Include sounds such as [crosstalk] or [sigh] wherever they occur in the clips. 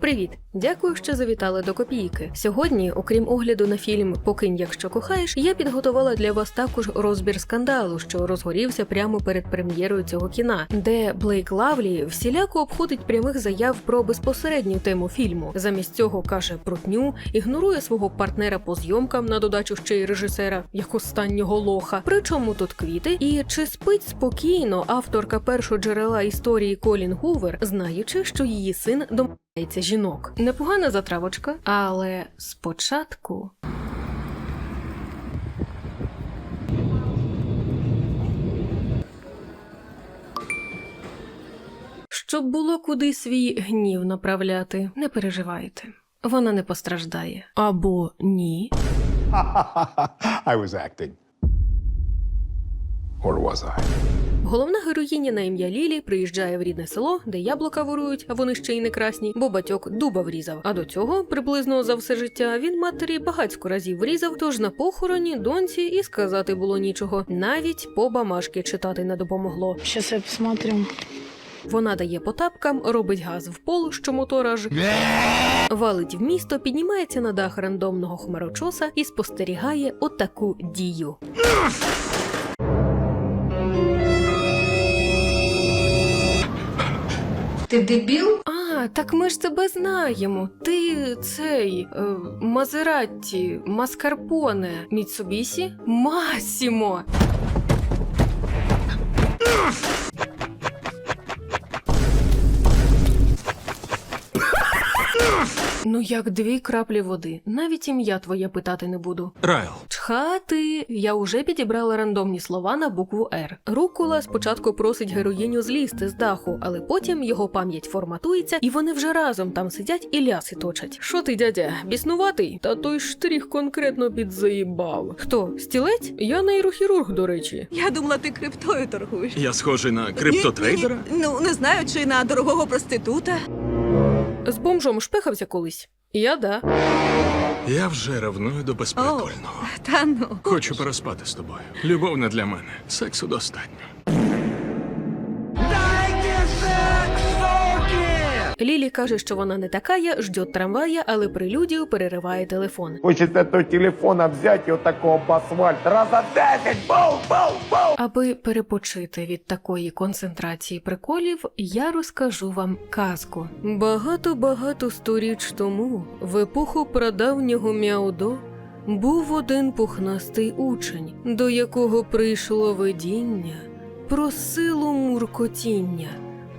Привіт! Дякую, що завітали до копійки. Сьогодні, окрім огляду на фільм Покинь, якщо кохаєш, я підготувала для вас також розбір скандалу, що розгорівся прямо перед прем'єрою цього кіна, де Блейк Лавлі всіляко обходить прямих заяв про безпосередню тему фільму. Замість цього каже брутню, ігнорує свого партнера по зйомкам на додачу ще й режисера, як останнього лоха. Причому тут квіти, і чи спить спокійно авторка першого джерела історії Колін Гувер, знаючи, що її син домагається жінок. Непогана затравочка, але спочатку. Щоб було куди свій гнів направляти, не переживайте. Вона не постраждає. Або ні. [laughs] I was acting. Or was I? Головна героїня на ім'я Лілі приїжджає в рідне село, де яблука ворують, а вони ще й не красні, бо батьок дуба врізав. А до цього, приблизно за все життя, він матері багацько разів врізав, тож на похороні доньці і сказати було нічого. Навіть по бамашки читати не допомогло. Сейчас я посмотрю. Вона дає по тапкам, робить газ в пол, що мотор аж валить в місто, піднімається на дах рандомного хмарочоса і спостерігає отаку дію. Ти дебіл? А, так ми ж тебе знаємо. Ти цей е, Мазератті, Маскарпоне, Міцубісі, Масімо. Ну, як дві краплі води. Навіть ім'я твоє питати не буду. Райл, Чхати, я уже підібрала рандомні слова на букву Р. Рукула спочатку просить героїню злізти з даху, але потім його пам'ять форматується, і вони вже разом там сидять і ляси точать. Що ти, дядя, біснуватий? Та той штрих конкретно підзаїбав. Хто? Стілець? Я нейрохірург, до речі. Я думала, ти криптою торгуєш. я схожий на криптотрейдера? Ні, ні, ні. Ну, не знаю, чи на дорогого проститута. З бомжом шпихався колись. Я да. Я вже ревную до безпритульного. Та ну. Хочу переспати з тобою. Любов не для мене. Сексу достатньо. Лілі каже, що вона не такая, ждет трамвая, але прелюдію перериває телефон. Хочется то телефона взять и вот такого асфальт. Раза 10! Бау, бау, бау! Аби перепочити від такої концентрації приколів, я розкажу вам казку. Багато-багато сторіч тому, в епоху прадавнього Мяудо, був один пухнастий учень, до якого прийшло видіння про силу муркотіння.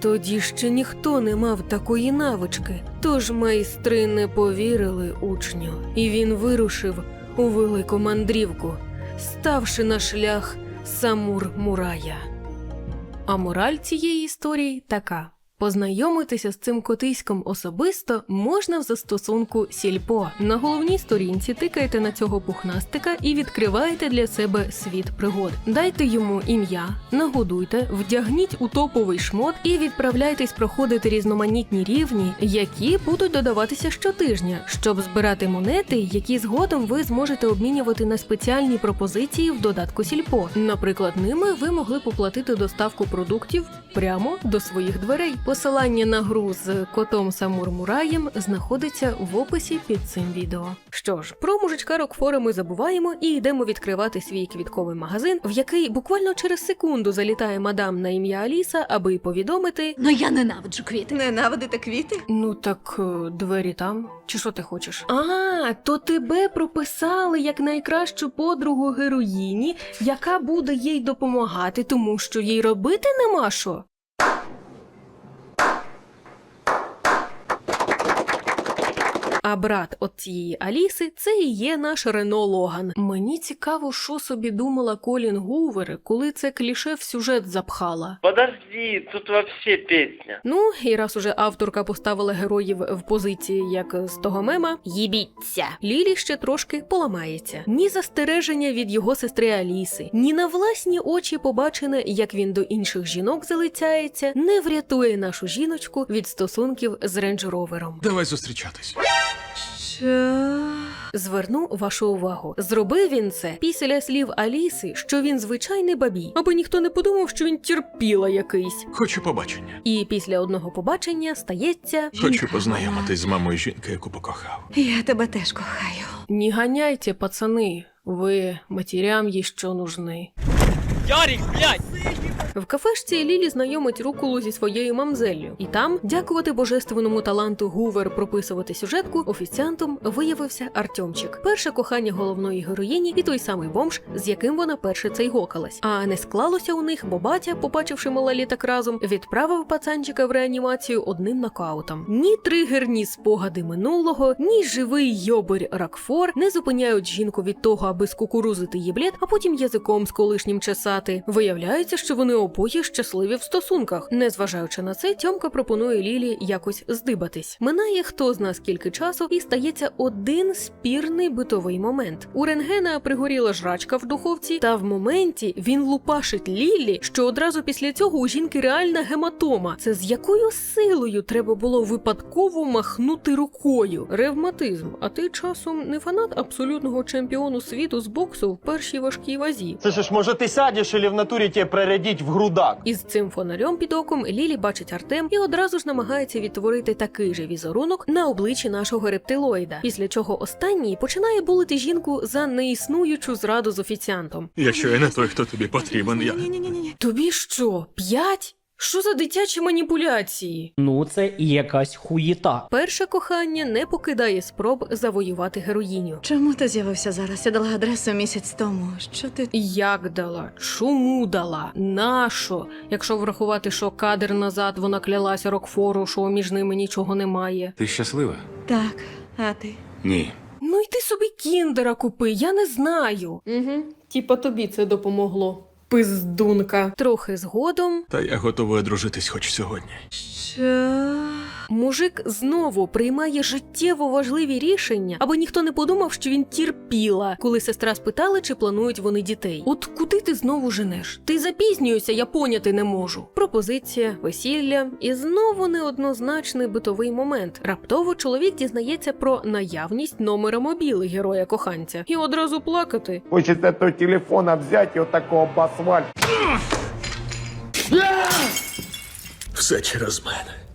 Тоді ще ніхто не мав такої навички, тож майстри не повірили учню, і він вирушив у велику мандрівку, ставши на шлях Самур Мурая. А мораль цієї історії така: познайомитися з цим котиськом особисто можна в застосунку Сільпо. На головній сторінці тикаєте на цього пухнастика і відкриваєте для себе світ пригод. Дайте йому ім'я, нагодуйте, вдягніть у топовий шмот і відправляйтесь проходити різноманітні рівні, які будуть додаватися щотижня, щоб збирати монети, які згодом ви зможете обмінювати на спеціальні пропозиції в додатку Сільпо. Наприклад, ними ви могли поплатити доставку продуктів прямо до своїх дверей. Посилання на гру з котом Самур Мураєм знаходиться в описі під цим відео. Що ж, про мужичка Рокфора ми забуваємо і йдемо відкривати свій квітковий магазин, в який буквально через секунду залітає мадам на ім'я Аліса, аби повідомити. Ну я ненавиджу квіти. Ненавидите квіти? Ну так е, двері там. Чи що ти хочеш? А, то тебе прописали як найкращу подругу героїні, яка буде їй допомагати, тому що їй робити нема що. А брат от цієї Аліси це і є наш Рено Логан. Мені цікаво, що собі думала Колін Гувер, коли це кліше в сюжет запхала. Подожди, тут вообще песня. Ну, і раз уже авторка поставила героїв в позиції, як з того мема, їбіться. Лілі ще трошки поламається. Ні застереження від його сестри Аліси, ні на власні очі побачене, як він до інших жінок залицяється, не врятує нашу жіночку від стосунків з рейндж-ровером. Давай зустрічатись. Що? Зверну вашу увагу. Зробив він це після слів Аліси, що він звичайний бабій, аби ніхто не подумав, що він терпіла якийсь. Хочу побачення. І після одного побачення стається Хочу познайомитись з мамою жінки, яку покохав. Я тебе теж кохаю. Не гоняйте, пацани, ви матерям еще нужны. В кафешці Лілі знайомить Рукулу зі своєю мамзеллю, і там, дякувати божественному таланту Гувер прописувати сюжетку, офіціантом виявився Артемчик, перше кохання головної героїні і той самий бомж, з яким вона перше цейгокалась. А не склалося у них, бо батя, побачивши малоліток разом, відправив пацанчика в реанімацію одним нокаутом. Ні тригерні спогади минулого, ні живий йобер Ракфор не зупиняють жінку від того, аби скукурузити їблет, а потім язиком з колишнім чесати. Виявляється, що вони обоє щасливі в стосунках. Незважаючи на це, Тьомка пропонує Лілі якось здибатись. Минає хто зна скільки часу, і стається один спірний битовий момент. У рентгена пригоріла жрачка в духовці, та в моменті він лупашить Лілі, що одразу після цього у жінки реальна гематома. Це з якою силою треба було випадково махнути рукою? Ревматизм. А ти часом не фанат абсолютного чемпіону світу з боксу в першій важкій вазі. Слышишь, может ты сядешь или в натуре тебе прорядить в грудак? Із цим фонарем під оком Лілі бачить Артем і одразу ж намагається відтворити такий же візерунок на обличчі нашого рептилоїда, після чого останній починає булити жінку за неіснуючу зраду з офіціантом. Якщо я не той, хто тобі потрібен, я. Ні-ні-ні. Тобі що, п'ять? Що за дитячі маніпуляції? Ну, це і якась хуєта. Перше кохання не покидає спроб завоювати героїню. Чому ти з'явився зараз? Я дала адресу місяць тому. Що ти. Як дала? Чому дала? Нащо? Якщо врахувати, що кадр назад вона клялася Рокфору, що між ними нічого немає. Ти щаслива? Так, а ти? Ні. Ну йди собі кіндера купи, я не знаю. Угу. Типа тобі це допомогло. Пиздунка. Трохи згодом Та я готовий одружитись хоч сьогодні. Що? Мужик знову приймає життєво важливі рішення, аби ніхто не подумав, що він терпіла, коли сестра спитала, чи планують вони дітей. От куди ти знову женеш? Ти запізнюєшся, я поняти не можу. Пропозиція, весілля і знову неоднозначний битовий момент. Раптово чоловік дізнається про наявність номера мобіли героя коханця і одразу плакати. Хочется то телефона взять и вот такого об асфальт. Все через мене.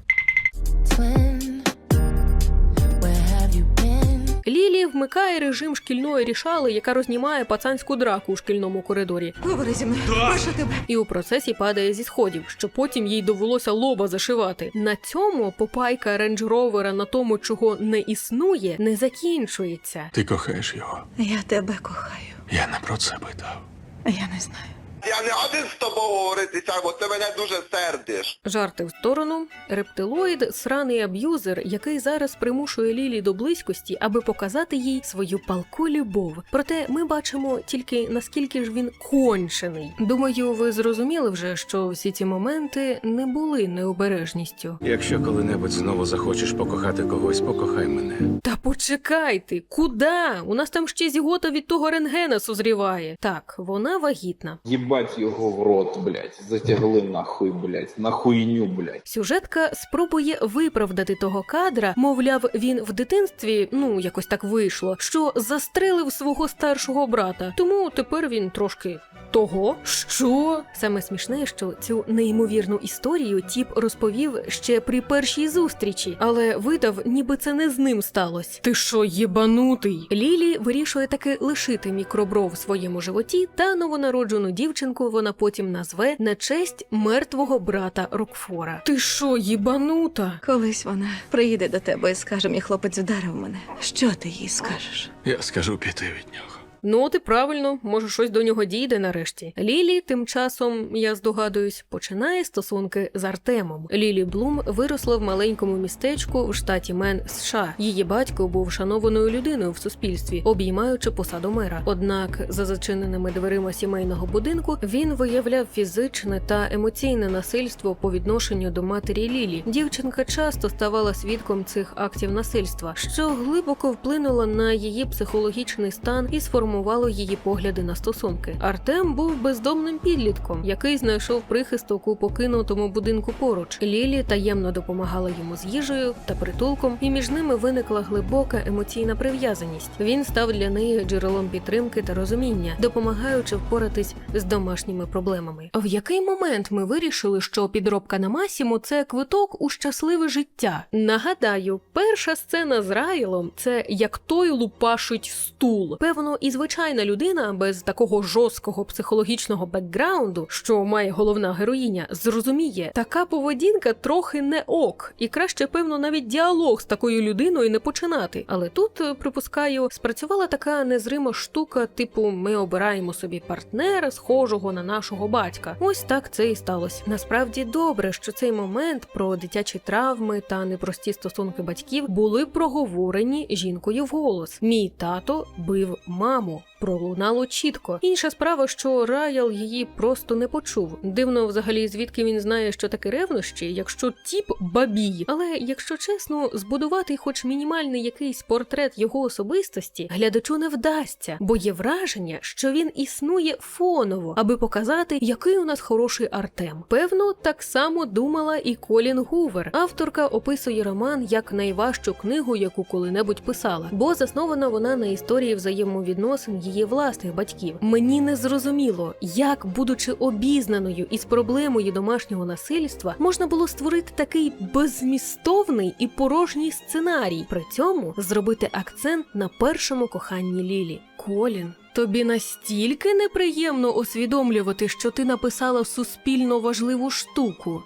Вмикає режим шкільної рішали, яка рознімає пацанську драку у шкільному коридорі, Говори зі мною. Прошу тебе. і у процесі падає зі сходів, що потім їй довелося лоба зашивати. На цьому попайка рейндж-ровера на тому, чого не існує, не закінчується. Ти кохаєш його. Я тебе кохаю. Я не про це питав. Я не знаю. Я не один з тобою говоритися, бо ти мене дуже сердиш. Жарти в сторону. Рептилоїд сраний аб'юзер, який зараз примушує Лілі до близькості, аби показати їй свою палку любов. Проте ми бачимо тільки наскільки ж він кончений. Думаю, ви зрозуміли вже, що всі ці моменти не були необережністю. Якщо коли-небудь знову захочеш покохати когось, покохай мене. Та почекайте, куди? У нас там ще зігота від того рентгена созріває. Так, вона вагітна. Єбать його в рот, блять. Затягли нахуй, блять, На хуйню, блять. Сюжетка спробує виправдати того кадра, мовляв, він в дитинстві, ну якось так вийшло, що застрелив свого старшого брата. Тому тепер він трошки. Того, що саме смішне, що цю неймовірну історію тіп розповів ще при першій зустрічі, але видав, ніби це не з ним сталося. Ти що, єбанутий? Лілі вирішує таки лишити мікробро в своєму животі, та новонароджену дівчинку вона потім назве на честь мертвого брата Рокфора. Ти що, їбанута? Колись вона приїде до тебе і скаже, мій хлопець вдарив мене. Що ти їй скажеш? Я скажу піти від нього. Ну, ти правильно, може, щось до нього дійде нарешті. Лілі, тим часом, я здогадуюсь, починає стосунки з Артемом. Лілі Блум виросла в маленькому містечку в штаті Мен США. Її батько був шанованою людиною в суспільстві, обіймаючи посаду мера. Однак, за зачиненими дверима сімейного будинку, він виявляв фізичне та емоційне насильство по відношенню до матері Лілі. Дівчинка часто ставала свідком цих актів насильства, що глибоко вплинуло на її психологічний стан і сформувала формувало її погляди на стосунки. Артем був бездомним підлітком, який знайшов прихисток у покинутому будинку поруч. Лілі таємно допомагала йому з їжею та притулком, і між ними виникла глибока емоційна прив'язаність. Він став для неї джерелом підтримки та розуміння, допомагаючи впоратись з домашніми проблемами. В який момент ми вирішили, що підробка на Масіму це квиток у щасливе життя? Нагадаю, перша сцена з Райлом це як той лупашить стул. Певно, і звичайна людина без такого жорсткого психологічного бекграунду, що має головна героїня, зрозуміє, така поведінка трохи не ок, і краще, певно, навіть діалог з такою людиною не починати. Але тут, е, припускаю, спрацювала така незрима штука, типу, ми обираємо собі партнера, схожого на нашого батька. Ось так це і сталося. Насправді добре, що цей момент про дитячі травми та непрості стосунки батьків були проговорені жінкою вголос. Мій тато бив маму. 뭐 Пролунало чітко. Інша справа, що Раял її просто не почув. Дивно, взагалі, звідки він знає, що таке ревнощі, якщо тіп бабій. Але якщо чесно, збудувати хоч мінімальний якийсь портрет його особистості глядачу не вдасться, бо є враження, що він існує фоново, аби показати, який у нас хороший Артем. Певно, так само думала і Колін Гувер. Авторка описує роман як найважчу книгу, яку коли-небудь писала, бо заснована вона на історії взаємовідносин її власних батьків. Мені не зрозуміло, як, будучи обізнаною із проблемою домашнього насильства, можна було створити такий беззмістовний і порожній сценарій, при цьому зробити акцент на першому коханні Лілі. Колін. Тобі настільки неприємно усвідомлювати, що ти написала суспільно важливу штуку.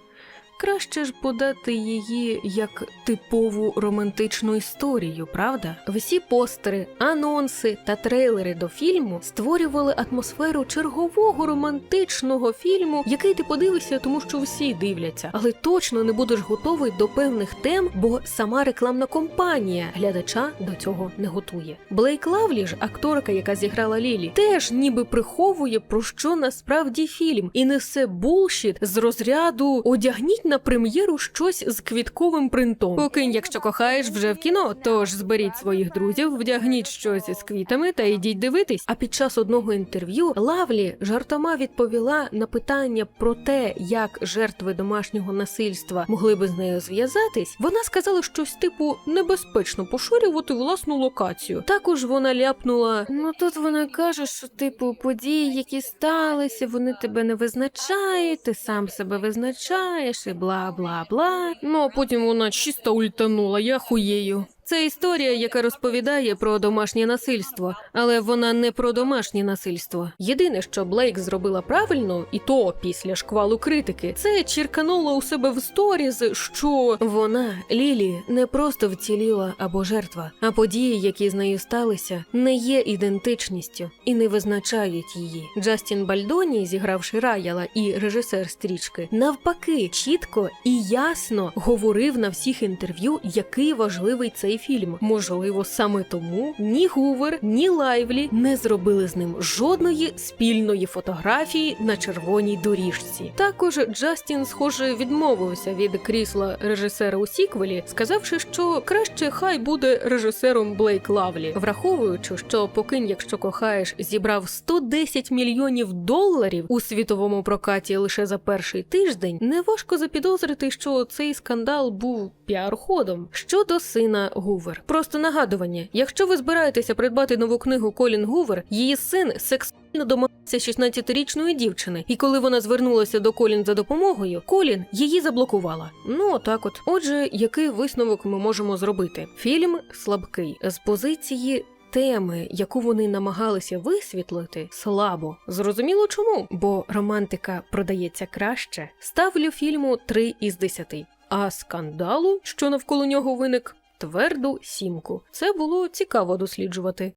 Краще ж подати її як типову романтичну історію, правда? Всі постери, анонси та трейлери до фільму створювали атмосферу чергового романтичного фільму, який ти подивишся, тому що всі дивляться, але точно не будеш готовий до певних тем, бо сама рекламна кампанія глядача до цього не готує. Блейк Лавлі ж, акторка, яка зіграла Лілі, теж ніби приховує про що насправді фільм і несе булшіт з розряду одягніть на прем'єру щось з квітковим принтом. Покинь, якщо кохаєш, вже в кіно. Тож зберіть своїх друзів, вдягніть щось із квітами та йдіть дивитись. А під час одного інтерв'ю Лавлі жартома відповіла на питання про те, як жертви домашнього насильства могли би з нею зв'язатись. Вона сказала щось типу небезпечно поширювати власну локацію. Також вона ляпнула: ну тут вона каже, що типу події, які сталися, вони тебе не визначають, ти сам себе визначаєш і бла бла бла. Ну а потім вона чисто ультанула, я хуєю. Це історія, яка розповідає про домашнє насильство, але вона не про домашнє насильство. Єдине, що Блейк зробила правильно, і то після шквалу критики, це черканула у себе в сторіз, що вона Лілі не просто вціліла або жертва, а події, які з нею сталися, не є ідентичністю і не визначають її. Джастін Бальдоні, зігравши Раяла і режисер стрічки, навпаки, чітко і ясно говорив на всіх інтерв'ю, який важливий цей фільм. Можливо, саме тому ні Гувер, ні Лайвлі не зробили з ним жодної спільної фотографії на червоній доріжці. Також Джастін, схоже, відмовився від крісла режисера у сіквелі, сказавши, що краще хай буде режисером Блейк Лавлі, враховуючи, що покинь, якщо кохаєш, зібрав 110 мільйонів доларів у світовому прокаті лише за перший тиждень. Неважко запідозрити, що цей скандал був піар-ходом. Щодо сина Гувер, просто нагадування: якщо ви збираєтеся придбати нову книгу Колін Гувер, її син сексуально домагався 16-річної дівчини, і коли вона звернулася до Колін за допомогою, Колін її заблокувала. Ну отак, от. Отже, який висновок ми можемо зробити? Фільм слабкий з позиції. Теми, яку вони намагалися висвітлити, слабо. Зрозуміло чому? Бо романтика продається краще. Ставлю фільму 3 із 10. А скандалу, що навколо нього виник, тверду сімку. Це було цікаво досліджувати.